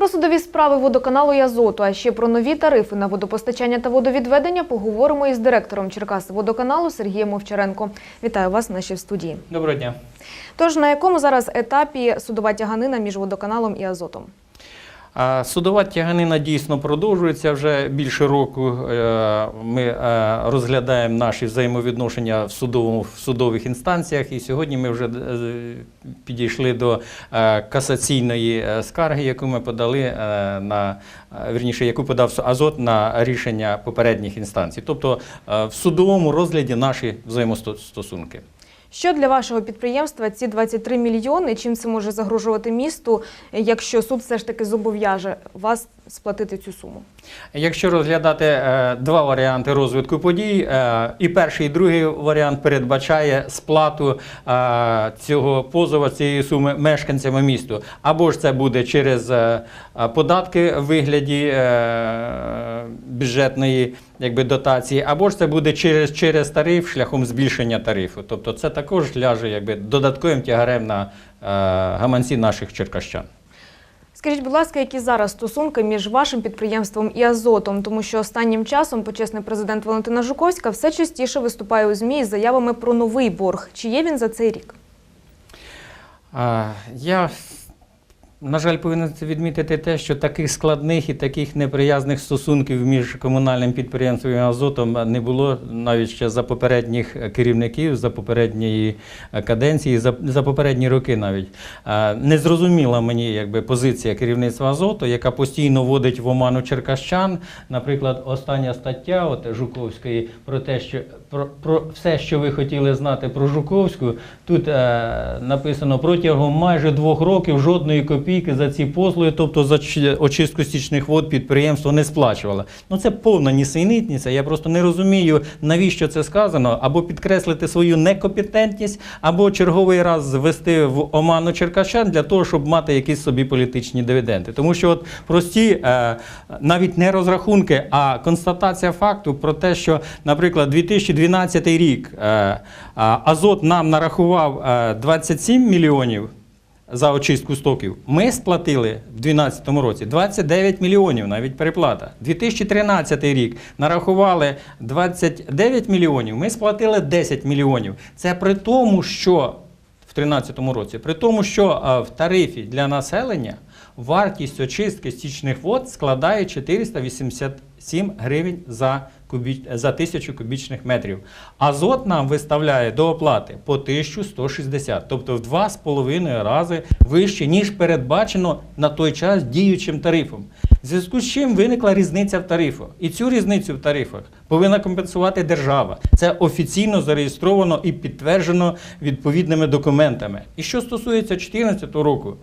Про судові справи водоканалу і азоту, а ще про нові тарифи на водопостачання та водовідведення поговоримо із директором Черкас водоканалу Сергієм Овчаренко. Вітаю вас в нашій студії. Доброго дня. Тож на якому зараз етапі судова тяганина між водоканалом і азотом? Судова тяганина дійсно продовжується вже більше року. Е, Ми е, розглядаємо наші взаємовідношення в, судовому, в судових інстанціях, і сьогодні ми вже е, підійшли до касаційної скарги, яку ми подали на вірніше, яку подав Азот на рішення попередніх інстанцій. Тобто в судовому розгляді наші взаємостосунки. Що для вашого підприємства ці 23 мільйони? Чим це може загрожувати місту, якщо суд все ж таки зобов'яже вас сплатити цю суму? Якщо розглядати е, два варіанти розвитку подій, е, і перший, і другий варіант передбачає сплату е, цього позова, цієї суми мешканцями місту. Або ж це буде через податки в вигляді е, бюджетної якби, дотації, або ж це буде через, через тариф шляхом збільшення тарифу. Тобто це також ляже якби, додатковим тягарем на е, гаманці наших черкащан. Скажіть, будь ласка, які зараз стосунки між вашим підприємством і Азотом? Тому що останнім часом почесний президент Валентина Жуковська все частіше виступає у ЗМІ із заявами про новий борг. Чи є він за цей рік? А, Я, на жаль, повинен відмітити те, що таких складних і таких неприязних стосунків між комунальним підприємством і Азотом не було навіть ще за попередніх керівників, за попередньої каденції, за, за попередні роки навіть. А, Незрозуміла мені якби, позиція керівництва Азоту, яка постійно вводить в оману черкащан. Наприклад, остання стаття от, Жуковської про те, що про, про все, що ви хотіли знати про Жуковську, тут е, написано протягом майже двох років жодної копійки за ці послуги, тобто за чи- очистку стічних вод підприємство не сплачувало. Ну це повна нісенітниця. Я просто не розумію, навіщо це сказано, або підкреслити свою некомпетентність, або черговий раз ввести в оману черкащан для того, щоб мати якісь собі політичні дивіденди. Тому що от прості е, навіть не розрахунки, а констатація факту про те, що, наприклад, 2012 рік е, е, Азот нам нарахував е, 27 мільйонів. За очистку стоків ми сплатили в 2012 році 29 мільйонів, навіть переплата. 2013 рік нарахували 29 мільйонів, ми сплатили 10 мільйонів. Це при тому, що в 2013 році, при тому, що в тарифі для населення вартість очистки стічних вод складає 487 гривень за, кубіч, за тисячу кубічних метрів. Азот нам виставляє до оплати по 1160, тобто в 2,5 рази вище, ніж передбачено на той час діючим тарифом. В зв'язку з чим виникла різниця в тарифах. І цю різницю в тарифах повинна компенсувати держава. Це офіційно зареєстровано і підтверджено відповідними документами. І що стосується 2014 року,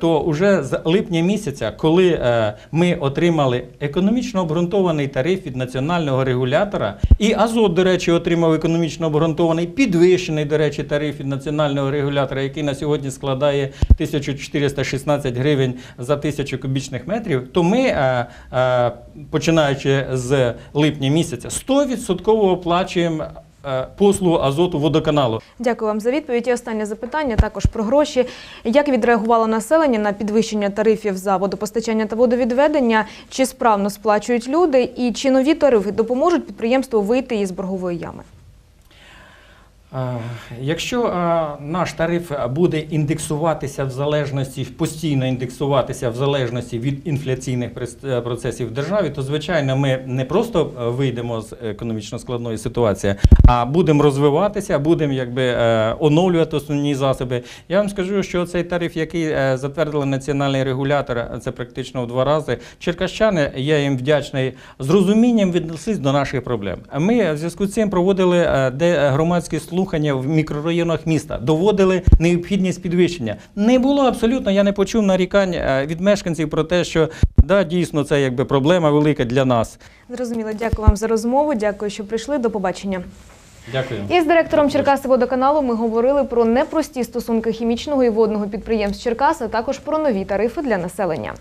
то вже з липня місяця, коли е, ми отримали економічно обґрунтований тариф від національного регулятора, і Азот, до речі, отримав економічно обґрунтований підвищений, до речі, тариф від національного регулятора, який на сьогодні складає 1416 гривень за тисячу кубічних метрів, то ми, е, е, починаючи з липня місяця, 100% оплачуємо послугу азоту водоканалу. Дякую вам за відповідь. І останнє запитання також про гроші. Як відреагувало населення на підвищення тарифів за водопостачання та водовідведення? Чи справно сплачують люди? І чи нові тарифи допоможуть підприємству вийти із боргової ями? Якщо наш тариф буде індексуватися в залежності, постійно індексуватися в залежності від інфляційних е, процесів в державі, то звичайно ми не просто е, вийдемо з економічно складної ситуації, а будемо розвиватися, будемо якби е, оновлювати основні засоби. Я вам скажу, що цей тариф, який затвердили національний регулятор, це практично в два рази. Черкащани, я їм вдячний, з розумінням віднеслись до наших проблем. Ми в зв'язку з цим проводили де громадські слухання в мікрорайонах міста, доводили необхідність підвищення. Не було абсолютно, я не почув нарікань е, від мешканців про те, що да, дійсно це якби проблема велика для нас. Зрозуміло, дякую вам за розмову. Дякую, що прийшли. До побачення. Дякую. Із директором Черкаси водоканалу ми говорили про непрості стосунки хімічного і водного підприємств Черкас, а також про нові тарифи для населення.